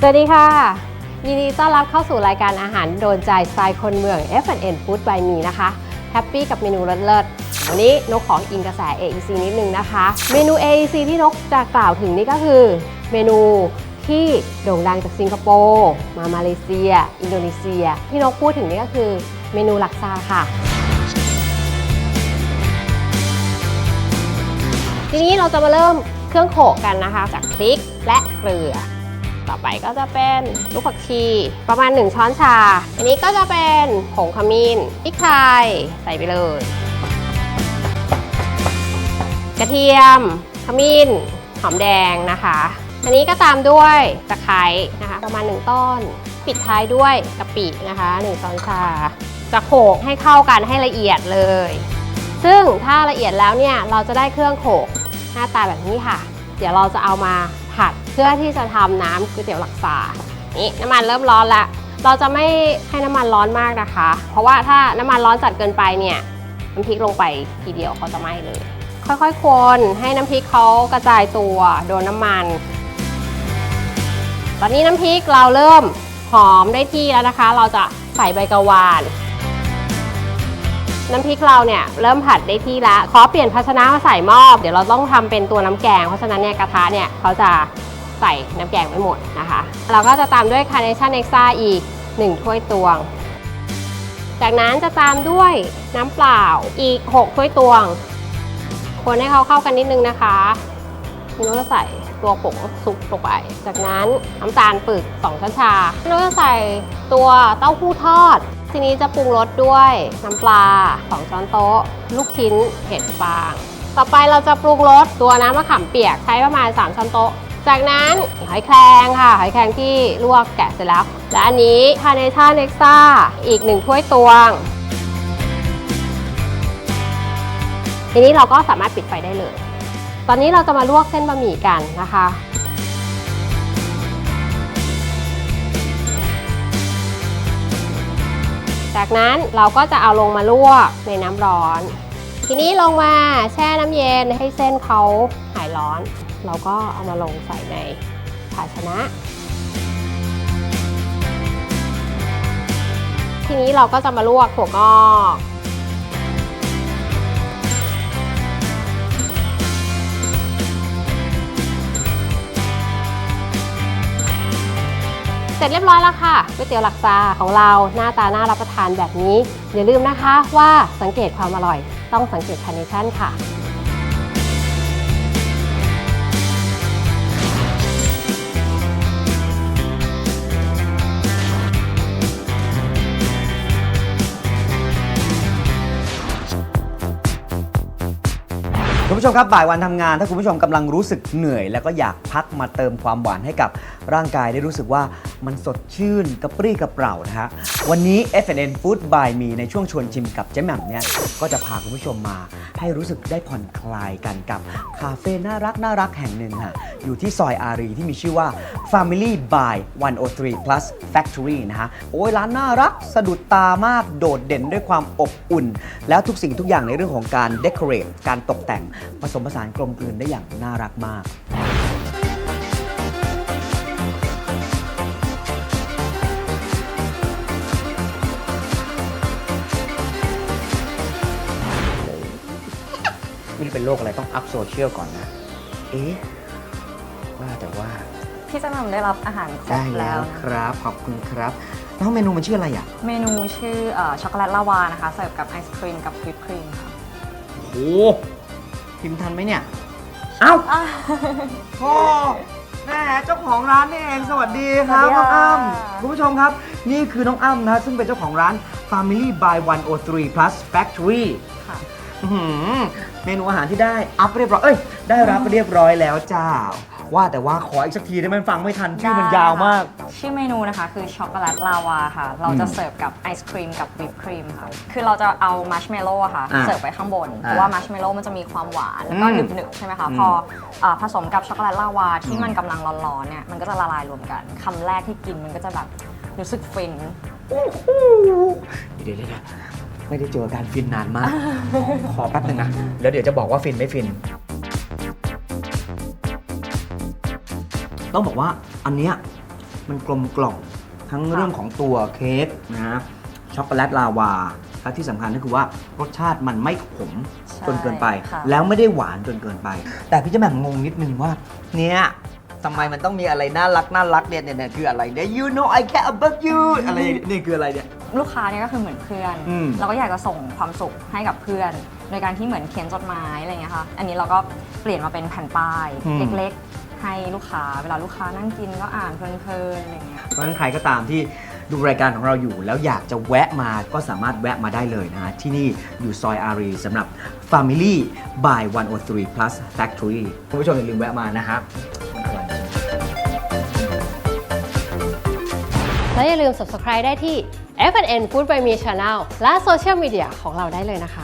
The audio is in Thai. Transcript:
สวัสดีค่ะ ยินดีต้อนรับเข้าสู่รายการอาหารโดนใจสไตล์คนเมือง F&N Food by Me นะคะแฮปปี้กับเมนูเลิศๆวันนี้นกขออิงกระแส AEC นิดนึงนะคะ เมนู AEC ที่นกจะกล่าวถึงนี่ก็คือเมนูที่โด่งดังจากสิงคโปร์มามาเลเซีย อินโดนีเซีย ที่นกพูดถึงนี่ก็คือเมนูลักซาค่ะ ทีนี้เราจะมาเริ่มเครื่องโขกกันนะคะ จากพริกและเกลือ ต่อไปก็จะเป็นลูกผักชี ประมาณ 1 ช้อนชา อันนี้ก็จะเป็นผงขมิ้นพริกไทยใส่ไปเลย กระเทียม ขมิ้น หอมแดงนะคะ อันนี้ก็ตามด้วยตะไคร้นะคะ ประมาณ 1 ต้น ปิดท้ายด้วยกะปินะคะ1ช้อนชา จะโขลกให้เข้ากันให้ละเอียดเลย ซึ่งถ้าละเอียดแล้วเนี่ยเราจะได้เครื่องโขลกหน้าตาแบบนี้ค่ะ เดี๋ยวเราจะเอามา ผัดเพื่อที่จะทำน้ำก๋วยเตี๋ยวหลักษานี่น้ำมันเริ่มร้อนแล้วเราจะไม่ให้น้ำมันร้อนมากนะคะ เพราะว่าถ้าน้ำมันร้อนจัดเกินไปเนี่ยน้ำพริกลงไปทีเดียวเขาจะไหม้เลย ค่อยๆคนให้น้ำพริกเขากระจายตัวโดนน้ำมัน ตอนนี้น้ำพริกเราเริ่มหอมได้ที่แล้วนะคะ เราจะใส่ใบกะวาน น้ำพริกเราเนี่ยเริ่มผัดได้ที่ล้วขอเปลี่ยนภาชนะมาใส่หม้อเดี๋ยวเราต้องทำเป็นตัวน้ำแกง เพราะฉะนั้นเนี่ยกระทะเนี่ยเขาจะใส่น้ำแกงไม่หมดนะคะ เราก็จะตามด้วยคาร์เนชั่นเอ็กซ่าอีก 1 ถ้วยตวง จากนั้นจะตามด้วยน้ำเปล่าอีก 6 ถ้วยตวง คนให้เขาเข้ากันนิดนึงนะคะนี่เราจะใส่ตัวผงซุปลงไป จากนั้นน้ำตาลปึก 2 ช้อนชาเราจะใส่ตัวเต้าหู้ทอด ทีนี้จะปรุงรสด้วยน้ำปลา 2 ช้อนโต๊ะ ลูกชิ้นเห็ดฟาง ต่อไปเราจะปรุงรสตัวน้ำมะขามเปียกใช้ประมาณ 3 ช้อนโต๊ะ จากนั้นหอยแครงค่ะ หอยแครงที่ลวกแกะเสร็จแล้ว และอันนี้คาเนชั่นเอ็กซ่าอีก1ถ้วยตวง ทีนี้เราก็สามารถปิดไฟได้เลย ตอนนี้เราจะมาลวกเส้นบะหมี่กันนะคะ จากนั้นเราก็จะเอาลงมาลวกในน้ำร้อน ทีนี้ลงมาแช่น้ำเย็นให้เส้นเขาหายร้อน เราก็เอามาลงใส่ในภาชนะ ทีนี้เราก็จะมาลวกถั่วงอก ร็จเรียบร้อยแล้วค่ะก๋วยเตี๋ยวหลักซาของเราหน้าตาน่ารับประทานแบบนี้ อย่าลืมนะคะว่าสังเกตความอร่อย ต้องสังเกตคาร์เนชั่นค่ะ ผู้ชมครับบ่ายวันทำงาน ถ้าคุณผู้ชมกำลังรู้สึกเหนื่อย แล้วก็อยากพักมาเติมความหวานให้กับร่างกายได้รู้สึกว่ามันสดชื่นกระปรี้กระเปร่านะฮะวันนี้ F&N Food by Me ในช่วงชวนชิมกับเจ๊แหม่มเนี่ยก็จะพาคุณผู้ชมมา ให้รู้สึกได้ผ่อนคลายกันกับคาเฟ่น่ารักน่ารักแห่งหนึ่งค่ะ อยู่ที่ซอยอารีที่มีชื่อว่า Family by 103 plus Factory นะฮะ โอ้ยร้านน่ารักสะดุดตามากโดดเด่นด้วยความอบอุ่น แล้วทุกสิ่งทุกอย่างในเรื่องของการ decorate การตกแต่งผสมผสานกลมกลืนได้อย่างน่ารักมากไม่เป็นโรคอะไรต้องอัพโซเชียลก่อนนะ เอ๊ะ ว่าแต่ว่า พี่จะนำได้รับอาหารครได้บแล้แล้ววคนะรับ ขอบคุณครับ แล้วเมนูมันชื่ออะไรอะเมนูชื่อเอ่อช็อกโกแลตลาวานะคะเสิร์ฟกับไอศครีมกับวิปครีมค่ะโอ้พิมพ์ทันไหมเนี่ย เอ้าพ่อแม่เจ้าของร้านนี่เองสวัสดีครับสวัสดีน้องค่ะอ้ำคุณผู้ชมครับ นี่คือน้องอ้ำนะซึ่งเป็นเจ้าของร้าน Family by 103 plus Factory ค่ะ อื้อหือเมนูอาหารที่ได้อัพเรียบร้อย เอ้ย ได้รับเรียบร้อยแล้วจ้า ว่าแต่ว่าขออีกสักทีได้ไหมฟังไม่ทันชื่อมันยาวมาก ชื่อเมนูนะคะคือช็อกโกแลตลาวาค่ะ เราจะอืมเสิร์ฟกับไอศครีมกับวิปครีมค่ะ คือเราจะเอามัชเมลโล่ค่ะ อ่าเสิร์ฟไปข้างบน เพอ่าราะว่ามัชเมลโล่มันจะมีความหวานแล้วก็อืมหนึบๆใช่ไหมคะ อืม พออ่าผสมกับช็อกโกแลตลาวาที่อืมมันกำลังร้อนๆเนี่ยมันก็จะละลายรวมกันคำแรกที่กินมันก็จะแบบรู้สึกฟิน เดี๋ยวเดี๋ยวเดี๋ยวไม่ได้เจอการฟินนานมาก ขอแป๊บหนึงนะ แล้วเดี๋ยวจะบอกว่าฟินไม่ฟิน ต้องบอกว่าอันเนี้ยมันกลมกล่อมทั้งเรื่องของตัวเค้กนะฮะช็อกโกแลตลาวาและที่สำคัญก็คือว่ารสชาติมันไม่ขมใช่จนเกินไป ค่ะ แล้วไม่ได้หวานจนเกินไป แต่พี่เจะแหม่มงงนิดนึงว่า เนี่ยทำไมมันต้องมีอะไรน่ารักน่ารักเนี่ยเนี่ยเนี่ยคืออะไรเนี่ย you know I care about you อะไรนี่คืออะไรเนี่ย ลูกค้าเนี่ยก็คือเหมือนเพื่อน อืม เราก็อยากจะส่งความสุขให้กับเพื่อน โดยการที่เหมือนเขียนจดหมายอะไรเงี้ยค่ะ อันนี้เราก็เปลี่ยนมาเป็นแผ่นป้ายอืมเล็กๆ ให้ลูกค้า เวลาลูกค้านั่งกินก็อ่านเพลินๆอะไรเงี้ย เพราะฉะนั้นใครก็ตามที่ดูรายการของเราอยู่ แล้วอยากจะแวะมาก็สามารถแวะมาได้เลยนะฮะที่นี่อยู่ซอยอารีสำหรับ Family by 103 plus Factory คุณผู้ชมอย่าลืมแวะมานะฮะและอย่าลืม subscribe ได้ที่ F&N Food by Me Channel และโซเชียลมีเดียของเราได้เลยนะคะ